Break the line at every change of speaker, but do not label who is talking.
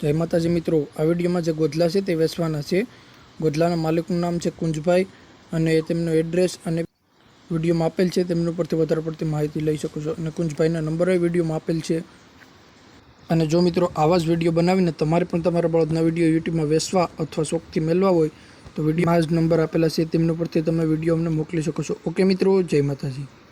જય માતાજી મિત્રો, આ વિડીયોમાં જે ગોધલા છે તે વેચવાના છે. ગોધલાના માલિકનું નામ છે કુંજભાઈ અને તેમનો એડ્રેસ અને વિડીયોમાં આપેલ છે, તેમના પરથી વધારે પડતી માહિતી લઈ શકો છો. અને કુંજભાઈના નંબર વિડીયોમાં આપેલ છે. અને જો મિત્રો, આવા જ વીડિયો બનાવીને તમારે પણ તમારા બળદના વીડિયો યુટ્યુબમાં વેચવા અથવા શોખથી મેળવા હોય, તો વિડીયોમાં જ નંબર આપેલા છે, તેમના પરથી તમે વીડિયો અમને મોકલી શકો છો. ઓકે મિત્રો, જય માતાજી.